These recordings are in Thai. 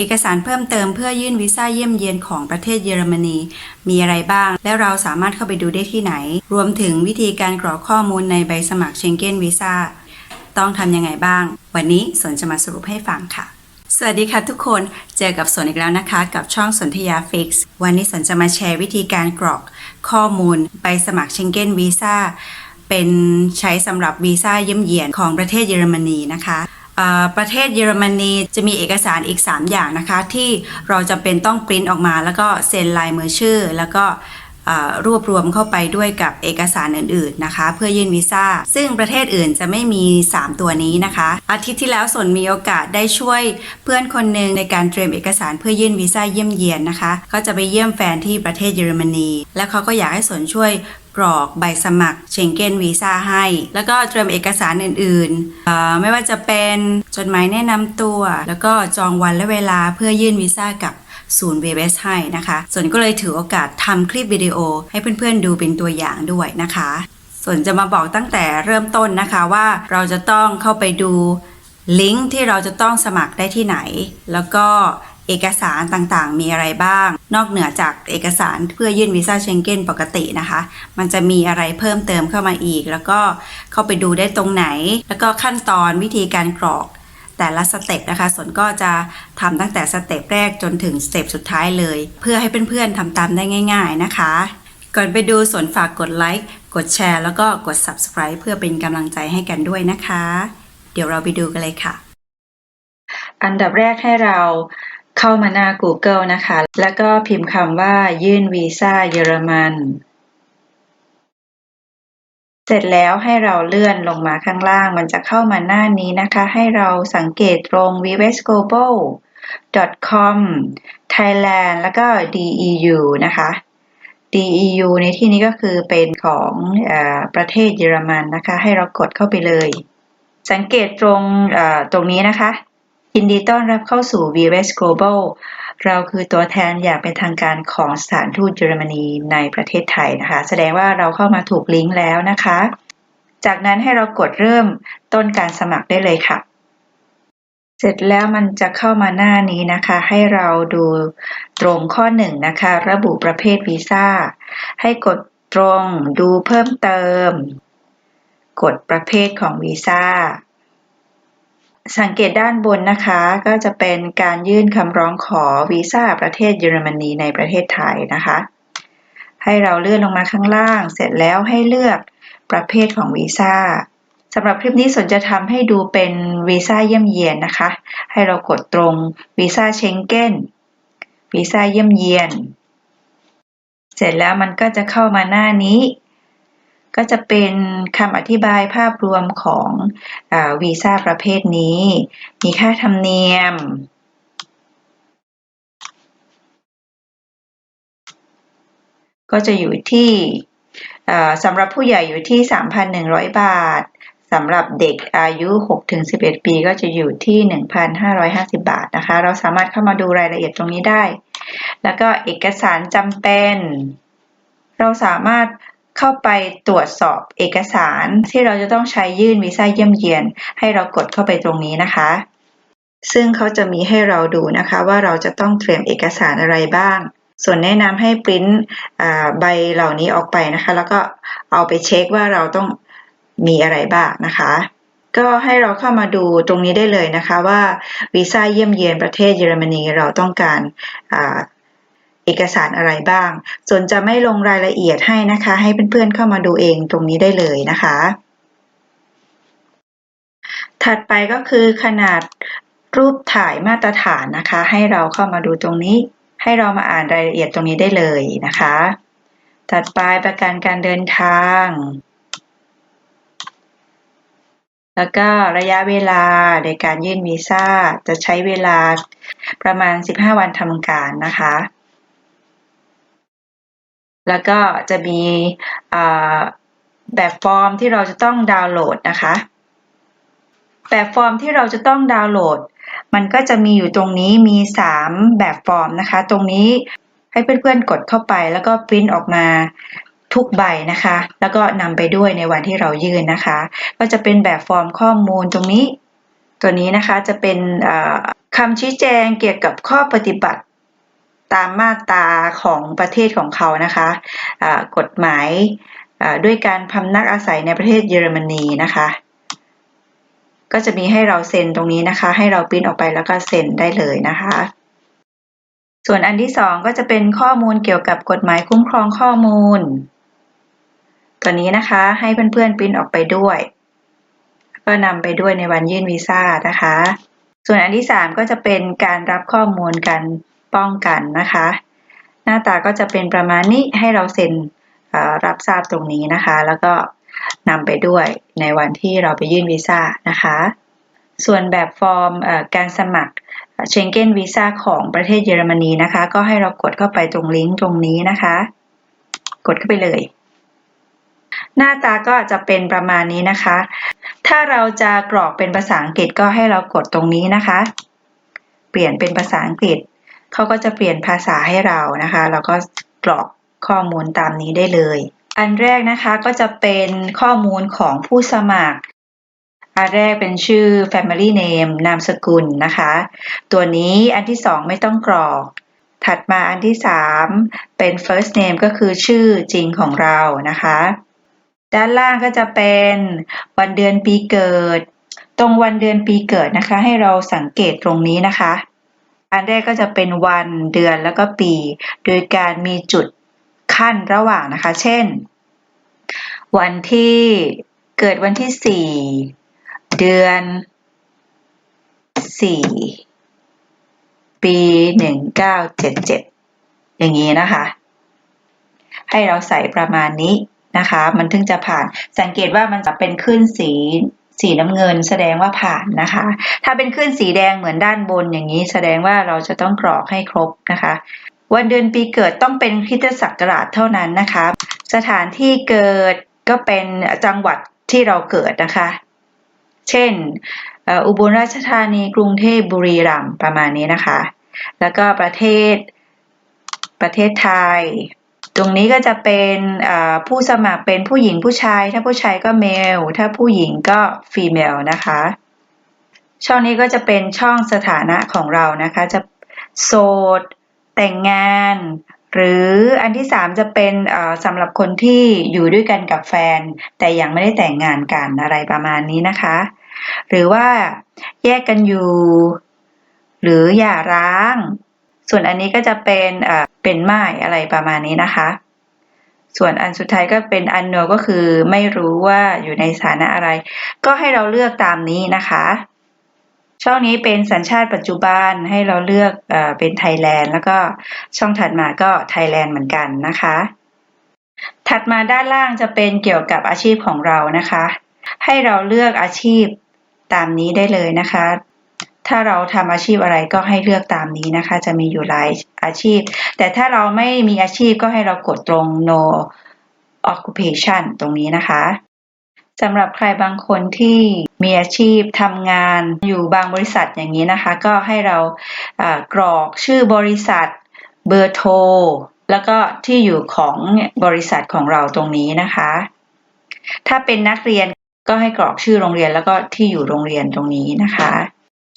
เอกสารเพิ่มเติมเพื่อยื่นวีซ่าเยี่ยมเยียนของประเทศเยอรมนี มีอะไรบ้าง และเราสามารถเข้าไปดูได้ที่ไหน รวมถึงวิธีการกรอกข้อมูลในใบสมัครเชงเก้นวีซ่าต้องทำยังไงบ้าง วันนี้สนจะมาสรุปให้ฟังค่ะ สวัสดีค่ะทุกคนเจอกับสนอีกแล้วนะคะ กับช่องสนธยาฟิกซ์วันนี้สนจะมาแชร์วิธีการกรอกข้อมูลใบสมัครเชงเก้นวีซ่าเป็นใช้สำหรับวีซ่าเยี่ยมเยียนของประเทศเยอรมนีนะคะ ประเทศเยอรมนีจะมีเอกสารอีก 3 อย่างนะคะ ที่เราจำเป็นต้องปริ้นออกมา แล้วก็เซ็นลายมือชื่อ แล้วก็รวบรวมเข้าไปด้วยกับเอกสารอื่นๆนะคะ เพื่อยื่นวีซ่า ซึ่งประเทศอื่นจะไม่มี 3 ตัวนี้นะคะ อาทิตย์ที่แล้วสนมีโอกาสได้ช่วยเพื่อนคนหนึ่งในการเตรียมเอกสารเพื่อยื่นวีซ่าเยี่ยมเยียนนะคะเขาจะไปเยี่ยมแฟนที่ประเทศเยอรมนี แล้วเขาก็อยากให้สนช่วย กรอกใบสมัครเชงเก้นวีซ่าให้ แล้วก็เตรียมเอกสารอื่นๆ ไม่ว่าจะเป็นจดหมายแนะนำตัว แล้วก็จองวันและเวลาเพื่อยื่นวีซ่ากับศูนย์ VBS ให้นะคะ ส่วนก็เลยถือโอกาสทำคลิปวิดีโอให้เพื่อนๆดูเป็นตัวอย่างด้วยนะคะ ส่วนจะมาบอกตั้งแต่เริ่มต้นนะคะว่าเราจะต้องเข้าไปดูลิงก์ที่เราจะต้องสมัครได้ที่ไหน แล้วก็ เอกสารต่างๆ มีอะไรบ้าง นอกเหนือจากเอกสารเพื่อยื่นวีซ่าเชงเก้นปกตินะคะ มันจะมีอะไรเพิ่มเติมเข้ามาอีก แล้วก็เข้าไปดูได้ตรงไหน แล้วก็ขั้นตอนวิธีการกรอกแต่ละสเต็ปนะคะสนก็จะทำตั้งแต่สเต็ปแรกจนถึงสเต็ปสุดท้ายเลย เพื่อให้เพื่อนๆทำตามได้ง่าย ๆนะคะ ก่อนไปดูสนฝากกดไลค์กดแชร์แล้วก็กด subscribe เพื่อเป็นกำลังใจให้กันด้วยนะคะ เดี๋ยวเราไปดูกันเลยค่ะ อันดับแรกให้เรา เข้ามาหน้า Google นะคะ แล้วก็พิมพ์คำว่ายื่นวีซ่าเยอรมัน เสร็จแล้วให้เราเลื่อนลงมาข้างล่าง มันจะเข้ามาหน้านี้นะคะ ให้เราสังเกตตรง v w e s g l o b a l com Thailand แล้วก็ DEU นะคะ DEU ในที่นี้ก็คือเป็นของอประเทศเยอรมันนะคะ ให้เรากดเข้าไปเลย สังเกตตรงตรงนี้นะคะ ยินดีต้อนรับเข้าสู่ VWS Global เราคือตัวแทนอย่างเป็นทางการของสถานทูตเยอรมนีในประเทศไทยนะคะ แสดงว่าเราเข้ามาถูกลิงก์แล้วนะคะ จากนั้นให้เรากดเริ่มต้นการสมัครได้เลยค่ะ เสร็จแล้วมันจะเข้ามาหน้านี้นะคะ ให้เราดูตรงข้อหนึ่งนะคะ ระบุประเภทวีซ่า ให้กดตรงดูเพิ่มเติม กดประเภทของวีซ่า สังเกตด้านบนนะคะก็จะเป็นการยื่นคำร้องขอวีซ่าประเทศเยอรมนีในประเทศไทยนะคะ ให้เราเลื่อนลงมาข้างล่าง เสร็จแล้วให้เลือกประเภทของวีซ่าสำหรับคลิปนี้สนจะทำให้ดูเป็นวีซ่าเยี่ยมเยียนนะคะ ให้เรากดตรงวีซ่าเชงเก้นวีซ่าเยี่ยมเยียน เสร็จแล้วมันก็จะเข้ามาหน้านี้ ก็จะเป็นคำอธิบายภาพรวมของอวีซ่าประเภทนี้ มีค่าธรรมเนียม ก็จะอยู่ที่สำหรับผู้ใหญ่อยู่ที่ 3,100 บาทสำหรับเด็กอายุ 6-11 ปีก็จะอยู่ที่ 1,550 บาทนะคะ เราสามารถเข้ามาดูรายละเอียดตรงนี้ได้ แล้วก็เอกสารจำเป็น เราสามารถ เข้าไปตรวจสอบเอกสารที่เราจะต้องใช้ยื่นวีซ่าเยี่ยมเยียน ให้เรากดเข้าไปตรงนี้นะคะ ซึ่งเขาจะมีให้เราดูนะคะว่าเราจะต้องเตรียมเอกสารอะไรบ้าง ส่วนแนะนำให้ปริ้นใบเหล่านี้ออกไปนะคะ แล้วก็เอาไปเช็คว่าเราต้องมีอะไรบ้างนะคะ ก็ให้เราเข้ามาดูตรงนี้ได้เลยนะคะว่าวีซ่าเยี่ยมเยียนประเทศเยอรมนีเราต้องการ เอกสารอะไรบ้าง ส่วนจะไม่ลงรายละเอียดให้นะคะ ให้เพื่อนๆเข้ามาดูเองตรงนี้ได้เลยนะคะ ถัดไปก็คือขนาดรูปถ่ายมาตรฐานนะคะ ให้เราเข้ามาดูตรงนี้ ให้เรามาอ่านรายละเอียดตรงนี้ได้เลยนะคะ ถัดไปประกันการเดินทาง แล้วก็ระยะเวลาในการยื่นวีซ่าจะใช้เวลาประมาณ 15 วันทำการนะคะ แล้วก็จะมีแบบฟอร์มที่เราจะต้องดาวน์โหลดนะคะ แบบฟอร์มที่เราจะต้องดาวน์โหลด มันก็จะมีอยู่ตรงนี้มี 3 แบบฟอร์มนะคะ ตรงนี้ให้เพื่อนๆกดเข้าไปแล้วก็ปริ้นออกมาทุกใบนะคะ แล้วก็นำไปด้วยในวันที่เรายื่นนะคะ ก็จะเป็นแบบฟอร์มข้อมูลตรงนี้ ตัวนี้นะคะจะเป็นคำชี้แจงเกี่ยวกับข้อปฏิบัติ ตามมาตราของประเทศของเขานะคะอ่ากฎหมายด้วยการพำนักอาศัยในประเทศเยอรมนีนะคะ ก็จะมีให้เราเซ็นตรงนี้นะคะ ให้เราปริ้นออกไปแล้วก็เซ็นได้เลยนะคะ ส่วนอันที่สองก็จะเป็นข้อมูลเกี่ยวกับกฎหมายคุ้มครองข้อมูล ตัวนี้นะคะให้เพื่อนๆปริ้นออกไปด้วย ก็นำไปด้วยในวันยื่นวีซ่านะคะ ส่วนอันที่สามก็จะเป็นการรับข้อมูลการ ป้องกันนะคะ หน้าตาก็จะเป็นประมาณนี้ให้เราเซ็นรับทราบตรงนี้นะคะ แล้วก็นำไปด้วยในวันที่เราไปยื่นวีซ่านะคะ ส่วนแบบฟอร์มการสมัครเชงเก้นวีซ่าของประเทศเยอรมนีนะคะ ก็ให้เรากดเข้าไปตรงลิงก์ตรงนี้นะคะ กดเข้าไปเลย หน้าตาก็จะเป็นประมาณนี้นะคะ ถ้าเราจะกรอกเป็นภาษาอังกฤษก็ให้เรากดตรงนี้นะคะ เปลี่ยนเป็นภาษาอังกฤษ เขาก็จะเปลี่ยนภาษาให้เรานะคะแล้วก็กรอกข้อมูลตามนี้ได้เลย อันแรกนะคะก็จะเป็นข้อมูลของผู้สมัคร อันแรกเป็นชื่อ family name นามสกุลนะคะ ตัวนี้อันที่สองไม่ต้องกรอก ถัดมาอันที่สามเป็น first name ก็คือชื่อจริงของเรานะคะ ด้านล่างก็จะเป็นวันเดือนปีเกิด ตรงวันเดือนปีเกิดนะคะ ให้เราสังเกตตรงนี้นะคะ อันแรกก็จะเป็นวันเดือนแล้วก็ปี โดยการมีจุดขั้นระหว่างนะคะ เช่น วันที่เกิดวันที่สี่เดือนสี่ปีหนึ่งเก้าเจ็ดเจ็ดอย่างนี้นะคะ ให้เราใส่ประมาณนี้นะคะ มันถึงจะผ่านสังเกตว่ามันจะเป็นขึ้นสี สีน้ำเงินแสดงว่าผ่านนะคะ ถ้าเป็นขึ้นสีแดงเหมือนด้านบนอย่างนี้ แสดงว่าเราจะต้องกรอกให้ครบนะคะ วันเดือนปีเกิดต้องเป็นคริสตศักราชเท่านั้นนะคะ สถานที่เกิดก็เป็นจังหวัดที่เราเกิดนะคะ เช่น อุบลราชธานีกรุงเทพบุรีรัมย์ประมาณนี้นะคะ แล้วก็ประเทศประเทศไทย ตรงนี้ก็จะเป็นผู้สมัครเป็นผู้หญิงผู้ชาย ถ้าผู้ชายก็เมล ถ้าผู้หญิงก็ฟีเมลนะคะ ช่องนี้ก็จะเป็นช่องสถานะของเรานะคะ จะโสด แต่งงาน หรืออันที่สามจะเป็นสำหรับคนที่อยู่ด้วยกันกับแฟน แต่ยังไม่ได้แต่งงานกันอะไรประมาณนี้นะคะ หรือว่าแยกกันอยู่ หรือหย่าร้าง ส่วนอันนี้ก็จะเป็น เป็นไม่อะไรประมาณนี้นะคะ ส่วนอันสุดท้ายก็เป็น unknown ก็คือไม่รู้ว่าอยู่ในสถานะอะไร ก็ให้เราเลือกตามนี้นะคะ ช่องนี้เป็นสัญชาติปัจจุบันให้เราเลือกเอเป็นไทยแลนด์แล้วก็ช่องถัดมาก็ไทยแลนด์เหมือนกันนะคะ ถัดมาด้านล่างจะเป็นเกี่ยวกับอาชีพของเรานะคะ ให้เราเลือกอาชีพตามนี้ได้เลยนะคะ ถ้าเราทำอาชีพอะไรก็ให้เลือกตามนี้นะคะ จะมีอยู่หลายอาชีพ แต่ถ้าเราไม่มีอาชีพก็ให้เรากดตรง no occupation ตรงนี้นะคะสำหรับใครบางคนที่มีอาชีพทำงานอยู่บางบริษัทอย่างนี้นะคะ ก็ให้เราอากรอกชื่อบริษัทเบอร์โทรแล้วก็ที่อยู่ของบริษัทของเราตรงนี้นะคะ ถ้าเป็นนักเรียนก็ให้กรอกชื่อโรงเรียนแล้วก็ที่อยู่โรงเรียนตรงนี้นะคะ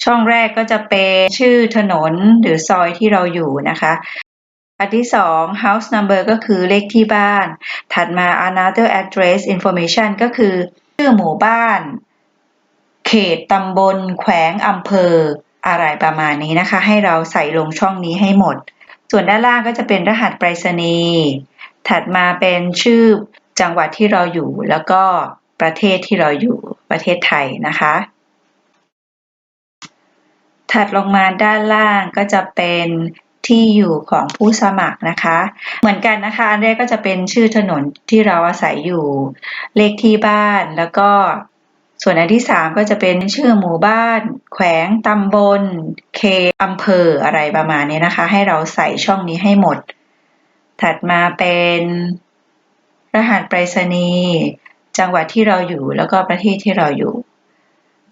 ช่องแรกก็จะเป็นชื่อถนนหรือซอยที่เราอยู่นะคะ อันที่สอง house number ก็คือเลขที่บ้าน ถัดมา another address information ก็คือชื่อหมู่บ้าน เขตตำบล แขวงอำเภอ อะไรประมาณนี้นะคะ ให้เราใส่ลงช่องนี้ให้หมด ส่วนด้านล่างก็จะเป็นรหัสไปรษณีย์ ถัดมาเป็นชื่อจังหวัดที่เราอยู่แล้วก็ประเทศที่เราอยู่ประเทศไทยนะคะ ถัดลงมาด้านล่างก็จะเป็นที่อยู่ของผู้สมัครนะคะ เหมือนกันนะคะ อันแรกก็จะเป็นชื่อถนนที่เราอาศัยอยู่ เลขที่บ้านแล้วก็ส่วนอันที่สามก็จะเป็นชื่อหมู่บ้าน แขวงตำบล เขตอำเภออะไรประมาณนี้นะคะ ให้เราใส่ช่องนี้ให้หมด ถัดมาเป็น รหัสไปรษณีย์จังหวัดที่เราอยู่แล้วก็ประเทศที่เราอยู่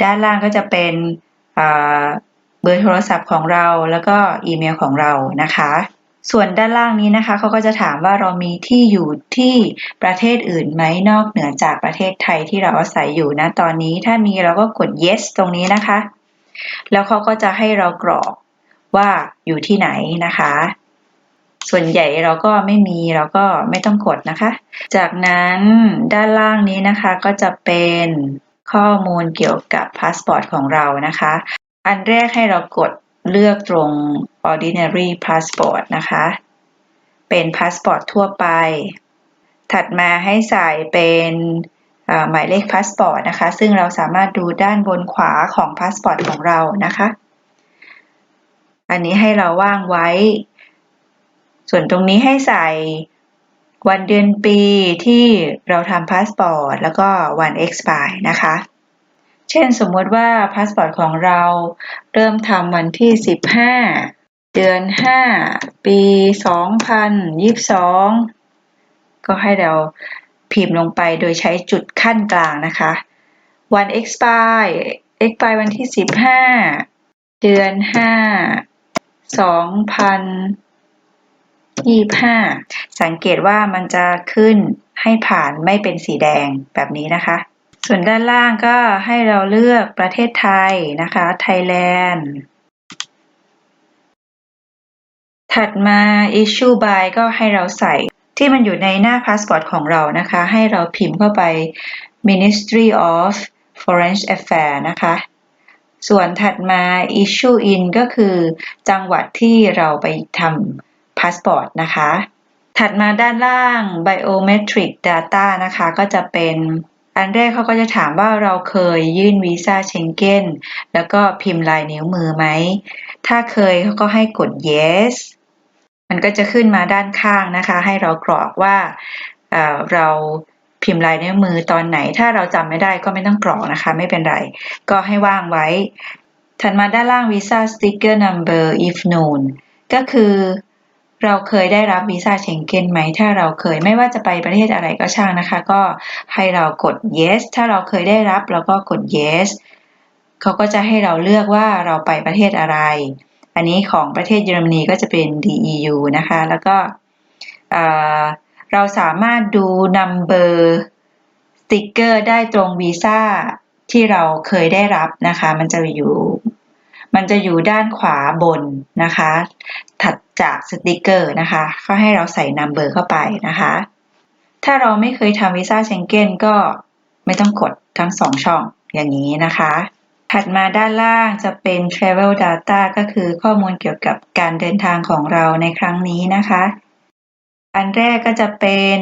ด้านล่างก็จะเป็นอ่า เบอร์โทรศัพท์ของเราแล้วก็อีเมลของเรานะคะ ส่วนด้านล่างนี้นะคะเขาก็จะถามว่าเรามีที่อยู่ที่ประเทศอื่นไหมนอกเหนือจากประเทศไทยที่เราอาศัยอยู่นะตอนนี้ถ้ามีเราก็กด yes ตรงนี้นะคะ แล้วเขาก็จะให้เรากรอกว่าอยู่ที่ไหนนะคะ ส่วนใหญ่เราก็ไม่มีเราก็ไม่ต้องกดนะคะ จากนั้นด้านล่างนี้นะคะก็จะเป็นข้อมูลเกี่ยวกับพาสปอร์ตของเรานะคะ อันแรกให้เรากดเลือกตรง ordinary passport นะคะ เป็นพาสปอร์ตทั่วไป ถัดมาให้ใส่เป็นหมายเลขพาสปอร์ตนะคะ ซึ่งเราสามารถดูด้านบนขวาของพาสปอร์ตของเรานะคะ อันนี้ให้เราว่างไว้ ส่วนตรงนี้ให้ใส่วันเดือนปีที่เราทำพาสปอร์ตแล้วก็วัน expire นะคะ เช่นสมมติว่าพาสปอร์ตของเราเริ่มทำวันที่ 15 เดือน 5 ปี 2022 ก็ให้เราพิมพ์ลงไปโดยใช้จุดขั้นกลางนะคะ วัน expire expire วันที่ 15 เดือน 5 2025 สังเกตว่ามันจะขึ้นให้ผ่านไม่เป็นสีแดงแบบนี้นะคะ ส่วนด้านล่างก็ให้เราเลือกประเทศไทยนะคะ Thailand ถัดมา issue by ก็ให้เราใส่ที่มันอยู่ในหน้าพาสปอร์ตของเรานะคะ ให้เราพิมพ์เข้าไป Ministry of Foreign Affairs นะคะ ส่วนถัดมา issue in ก็คือจังหวัดที่เราไปทำพาสปอร์ตนะคะ ถัดมาด้านล่าง biometric data นะคะ ก็จะเป็น อันแรกเขาก็จะถามว่าเราเคยยื่นวีซ่าเชงเก้นแล้วก็พิมพ์ลายนิ้วมือไหม ถ้าเคยเขาก็ให้กด yes มันก็จะขึ้นมาด้านข้างนะคะ ให้เรากรอกว่าเราพิมพ์ลายนิ้วมือตอนไหน ถ้าเราจำไม่ได้ก็ไม่ต้องกรอกนะคะ ไม่เป็นไร ก็ให้ว่างไว้ ถัดมาด้านล่าง Visa Sticker Number if known ก็คือ เราเคยได้รับวีซ่าเชงเก้นไหม ถ้าเราเคยไม่ว่าจะไปประเทศอะไรก็ช่างนะคะ ก็ให้เรากด yes ถ้าเราเคยได้รับเราก็กด yes เขาก็จะให้เราเลือกว่าเราไปประเทศอะไร อันนี้ของประเทศเยอรมนีก็จะเป็น DEU นะคะ แล้วก็เราสามารถดู number sticker ได้ตรงวีซ่าที่เราเคยได้รับนะคะ มันจะอยู่ มันจะอยู่ด้านขวาบนนะคะ ถัด จากสติกเกอร์นะคะก็ให้เราใส่ number เข้าไปนะคะ ถ้าเราไม่เคยทำวีซ่าเชงเก้นก็ไม่ต้องกดทั้งสองช่องอย่างนี้นะคะ ถัดมาด้านล่างจะเป็น travel data ก็คือข้อมูลเกี่ยวกับการเดินทางของเราในครั้งนี้นะคะ อันแรกก็จะเป็น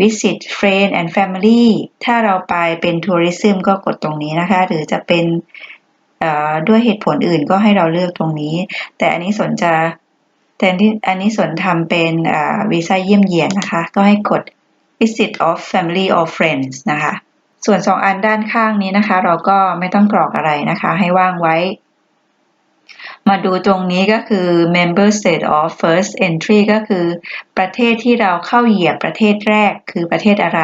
visit friend and family ถ้าเราไปเป็น tourism ก็กดตรงนี้นะคะ หรือจะเป็น ด้วยเหตุผลอื่นก็ให้เราเลือกตรงนี้ แต่อันนี้สนจะแต่ที่อันนี้สนทำเป็นวีซ่าเยี่ยมเยียนนะคะ ก็ให้กด visit of family or friends นะคะ ส่วนสองอันด้านข้างนี้นะคะ เราก็ไม่ต้องกรอกอะไรนะคะ ให้ว่างไว้ มาดูตรงนี้ก็คือ member state of first entry ก็คือประเทศที่เราเข้าเหยียบประเทศแรกคือประเทศอะไร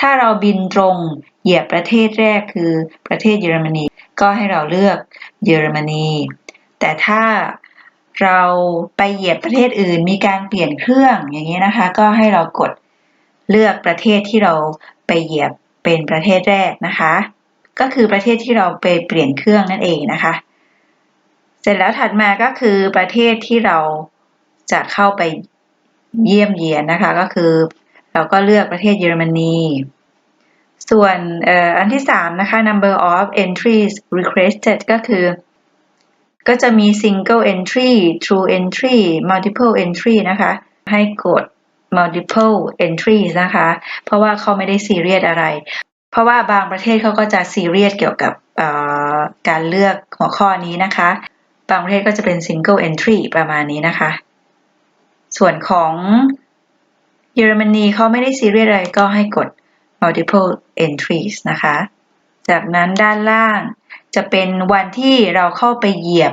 ถ้าเราบินตรงเหยียบประเทศแรกคือประเทศเยอรมนี ก็ให้เราเลือกเยอรมนี แต่ถ้าเราไปเหยียบประเทศอื่นมีการเปลี่ยนเครื่องอย่างนี้นะคะ ก็ให้เรากดเลือกประเทศที่เราไปเหยียบเป็นประเทศแรกนะคะ ก็คือประเทศที่เราไปเปลี่ยนเครื่องนั่นเองนะคะ เสร็จแล้วถัดมาก็คือประเทศที่เราจะเข้าไปเยี่ยมเยียนนะคะ ก็คือเราก็เลือกประเทศเยอรมนี ส่วนอันที่สามนะคะ number of entries requested ก็คือ ก็จะมี single entry true entry multiple entry นะคะ ให้กด multiple entries นะคะ เพราะว่าเขาไม่ได้ซีเรียสอะไร เพราะว่าบางประเทศเขาก็จะซีเรียสเกี่ยวกับการเลือกหัวข้อนี้นะคะ บางประเทศก็จะเป็น single entry ประมาณนี้นะคะ ส่วนของเยอรมนีเขาไม่ได้ซีเรียสอะไรก็ให้กด multiple entries นะคะ จากนั้นด้านล่างจะเป็นวันที่เราเข้าไปเหยียบ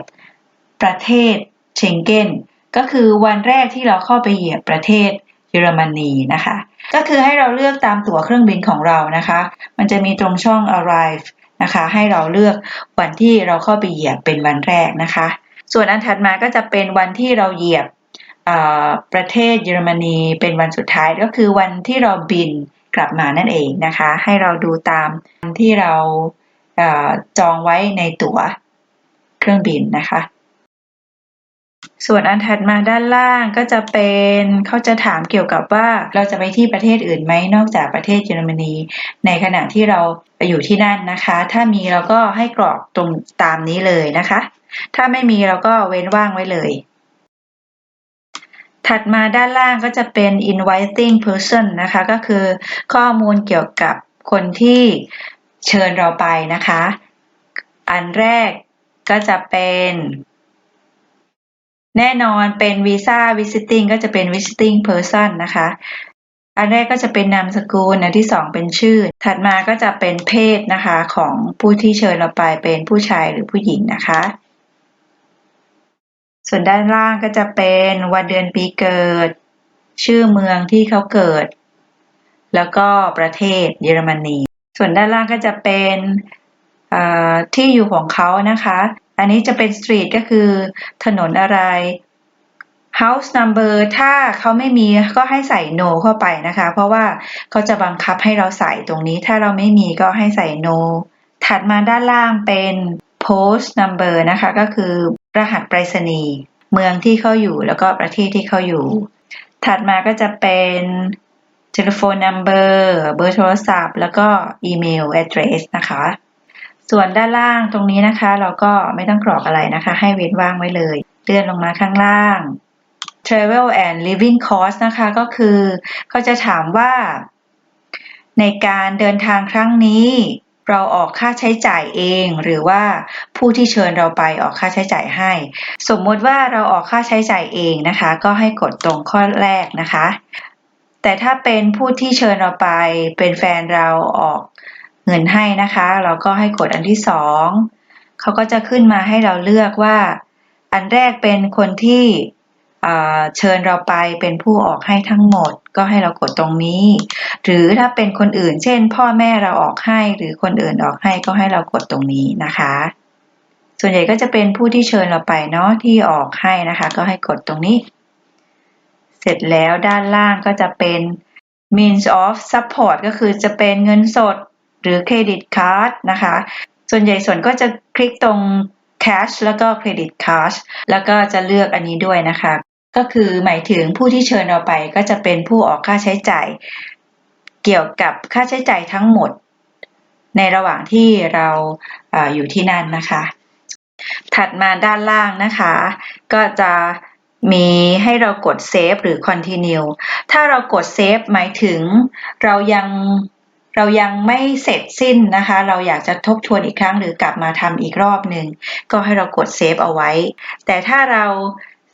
ประเทศเชงเก้นก็คือวันแรกที่เราเข้าไปเหยียบประเทศเยอรมนีนะคะ ก็คือให้เราเลือกตามตั๋วเครื่องบินของเรานะคะ มันจะมีตรงช่อง arrive นะคะ ให้เราเลือกวันที่เราเข้าไปเหยียบเป็นวันแรกนะคะ ส่วนอันถัดมาก็จะเป็นวันที่เราเหยียบประเทศเยอรมนีเป็นวันสุดท้ายก็คือวันที่เราบิน กลับมานั่นเองนะคะ ให้เราดูตามที่เราจองไว้ในตั๋วเครื่องบินนะคะ ส่วนอันถัดมาด้านล่างก็จะเป็นเขาจะถามเกี่ยวกับว่าเราจะไปที่ประเทศอื่นไหมนอกจากประเทศเยอรมนี ในขณะที่เราไปอยู่ที่นั่นนะคะ ถ้ามีเราก็ให้กรอกตรงตามนี้เลยนะคะ ถ้าไม่มีเราก็เว้นว่างไว้เลย ถัดมาด้านล่างก็จะเป็น inviting person นะคะ ก็คือข้อมูลเกี่ยวกับคนที่เชิญเราไปนะคะ อันแรกก็จะเป็น แน่นอนเป็นวีซ่า visiting ก็จะเป็น visiting person นะคะ อันแรกก็จะเป็นนามสกุล อันที่สองเป็นชื่อ ถัดมาก็จะเป็นเพศนะคะของผู้ที่เชิญเราไปเป็นผู้ชายหรือผู้หญิงนะคะ ส่วนด้านล่างก็จะเป็นวันเดือนปีเกิด ชื่อเมืองที่เขาเกิด แล้วก็ประเทศเยอรมนี ส่วนด้านล่างก็จะเป็นที่อยู่ของเขานะคะ อันนี้จะเป็นสตรีทก็คือถนนอะไร house number ถ้าเขาไม่มีก็ให้ใส่ no เข้าไปนะคะ เพราะว่าเขาจะบังคับให้เราใส่ตรงนี้ ถ้าเราไม่มีก็ให้ใส่ no ถัดมาด้านล่างเป็น post number นะคะก็คือรหัสไปรษณีย์เมืองที่เขาอยู่แล้วก็ประเทศที่เขาอยู่ ถัดมาก็จะเป็น telephone number เบอร์โทรศัพท์ แล้วก็ email address นะคะ ส่วนด้านล่างตรงนี้นะคะ เราก็ไม่ต้องกรอกอะไรนะคะ ให้เว้นว่างไว้เลย เลื่อนลงมาข้างล่าง travel and living cost นะคะก็คือเขาจะถามว่า ในการเดินทางครั้งนี้ เราออกค่าใช้จ่ายเอง หรือว่าผู้ที่เชิญเราไปออกค่าใช้จ่ายให้ สมมติว่าเราออกค่าใช้จ่ายเองนะคะ ก็ให้กดตรงข้อแรกนะคะ แต่ถ้าเป็นผู้ที่เชิญเราไปเป็นแฟนเราออกเงินให้นะคะ เราก็ให้กดอันที่สองเขาก็จะขึ้นมาให้เราเลือกว่า อันแรกเป็นคนที่ เชิญเราไปเป็นผู้ออกให้ทั้งหมด ก็ให้เรากดตรงนี้ หรือถ้าเป็นคนอื่น เช่น พ่อแม่เราออกให้ หรือคนอื่นออกให้ก็ให้เรากดตรงนี้นะคะ ส่วนใหญ่ก็จะเป็นผู้ที่เชิญเราไปเนาะที่ออกให้นะคะ ก็ให้กดตรงนี้ เสร็จแล้วด้านล่างก็จะเป็น means of support ก็คือจะเป็นเงินสดหรือเครดิตการ์ดนะคะ ส่วนใหญ่ส่วนก็จะคลิกตรง cash แล้วก็เครดิตการ์ดแล้วก็จะเลือกอันนี้ด้วยนะคะ ก็คือหมายถึงผู้ที่เชิญเราไปก็จะเป็นผู้ออกค่าใช้จ่าย เกี่ยวกับค่าใช้จ่ายทั้งหมด ในระหว่างที่เราออยู่ที่นั่นนะคะ ถัดมาด้านล่างนะคะ ก็จะมีให้เรากด save หรือ continue ถ้าเรากด save หมายถึงเรายังเรายังไม่เสร็จสิ้นนะคะ เราอยากจะทบทวนอีกครั้งหรือกลับมาทำอีกรอบหนึ่งก็ให้เรากดเซฟเอาไว้ แต่ถ้าเรา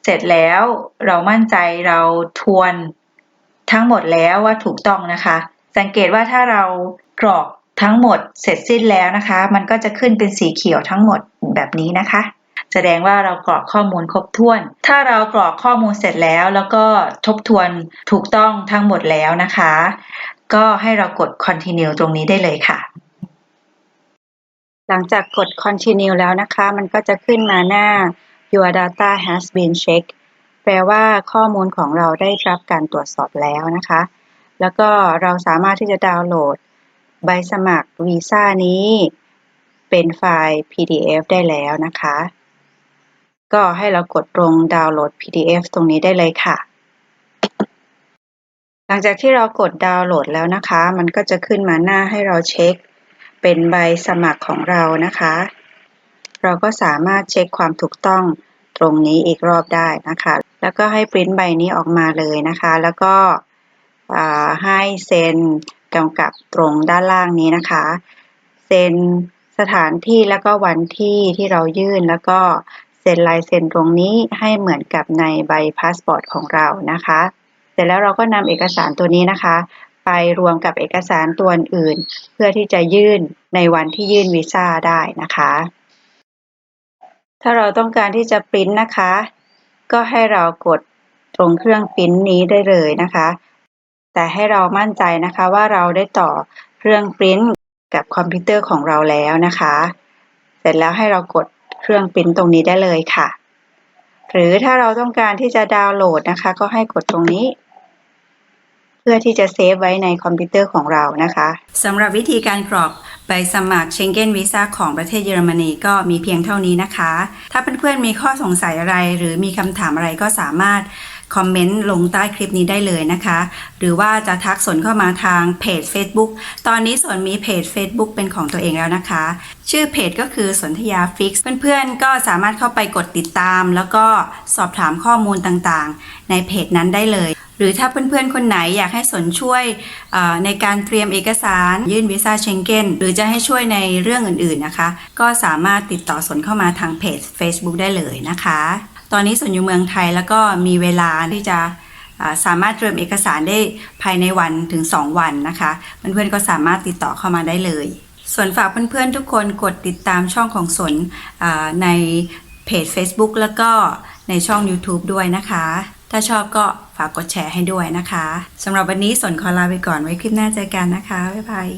เสร็จแล้วเรามั่นใจเราทวนทั้งหมดแล้วว่าถูกต้องนะคะ สังเกตว่าถ้าเรากรอกทั้งหมดเสร็จสิ้นแล้วนะคะ มันก็จะขึ้นเป็นสีเขียวทั้งหมดแบบนี้นะคะ แสดงว่าเรากรอกข้อมูลครบถ้วน ถ้าเรากรอกข้อมูลเสร็จแล้วแล้วก็ทบทวนถูกต้องทั้งหมดแล้วนะคะ ก็ให้เรากด continue ตรงนี้ได้เลยค่ะ หลังจากกด continue แล้วนะคะ มันก็จะขึ้นมาหน้า your data has been checked แปลว่าข้อมูลของเราได้รับการตรวจสอบแล้วนะคะ แล้วก็เราสามารถที่จะดาวน์โหลด ใบสมัครวีซ่านี้ เป็นไฟล์ PDF ได้แล้วนะคะ ก็ให้เรากดตรงดาวน์โหลด PDF ตรงนี้ได้เลยค่ะ หลังจากที่เรากดดาวน์โหลดแล้วนะคะ มันก็จะขึ้นมาหน้าให้เราเช็ค เป็นใบสมัครของเรานะคะ เราก็สามารถเช็คความถูกต้องตรงนี้อีกรอบได้นะคะ แล้วก็ให้ปริ้นใบนี้ออกมาเลยนะคะ แล้วก็ให้เซ็นกำกับตรงด้านล่างนี้นะคะ เซ็นสถานที่แล้วก็วันที่ที่เรายื่นแล้วก็เซ็นลายเซ็นตรงนี้ให้เหมือนกับในใบพาสปอร์ตของเรานะคะ เสร็จแล้วเราก็นำเอกสารตัวนี้นะคะ ไปรวมกับเอกสารตัวอื่น เพื่อที่จะยื่นในวันที่ยื่นวีซ่าได้นะคะ ถ้าเราต้องการที่จะปริ้นนะคะ ก็ให้เรากดตรงเครื่องปริ้นนี้ได้เลยนะคะ แต่ให้เรามั่นใจนะคะว่าเราได้ต่อเครื่องปริ้นกับคอมพิวเตอร์ของเราแล้วนะคะ เสร็จแล้วให้เรากดเครื่องปริ้นตรงนี้ได้เลยค่ะ หรือถ้าเราต้องการที่จะดาวน์โหลดนะคะ ก็ให้กดตรงนี้ พื่อที่จะเซฟไว้ในคอมพิวเตอร์ของเรานะคะสำหรับวิธีการกรอกใบสมัคร Schengen Visa ของประเทศเยอรมนีก็มีเพียงเท่านี้นะคะ ถ้าเพื่อนๆมีข้อสงสัยอะไร หรือมีคำถามอะไรก็สามารถคอมเมนต์ลงใต้คลิปนี้ได้เลยนะคะ หรือว่าจะทักสนเข้ามาทางเพจ Facebook ตอนนี้สนมีเพจ Facebook เป็นของตัวเองแล้วนะคะ ชื่อเพจก็คือสนธยาฟิกซ์เพื่อนๆ ก็สามารถเข้าไปกดติดตาม แล้วก็สอบถามข้อมูลต่างๆ ในเพจนั้นได้เลย รือถ้าเพื่อนๆ คนไหนอยากให้สนช่วยในการเตรียมเอกสาร ยื่นวีซ่าเชงเก้นหรือจะให้ช่วยในเรื่องอื่นๆนะคะ ก็สามารถติดต่อสนเข้ามาทางเพจ Facebook ได้เลยนะคะ ตอนนี้สนอยู่เมืองไทยแล้วก็มีเวลาที่จะสามารถเตรียมเอกสารได้ภายในวันถึง 2 วันนะคะเพื่อนๆก็สามารถติดต่อเข้ามาได้เลยส่วนฝากเพื่อนๆทุกคนกดติดตามช่องของสนในเพจ Facebook แล้วก็ในช่อง YouTube ด้วยนะคะ ถ้าชอบก็ฝากกดแชร์ให้ด้วยนะคะสำหรับวันนี้สนขอลาไปก่อนไว้คลิปหน้าเจอกันนะคะบ๊ายบาย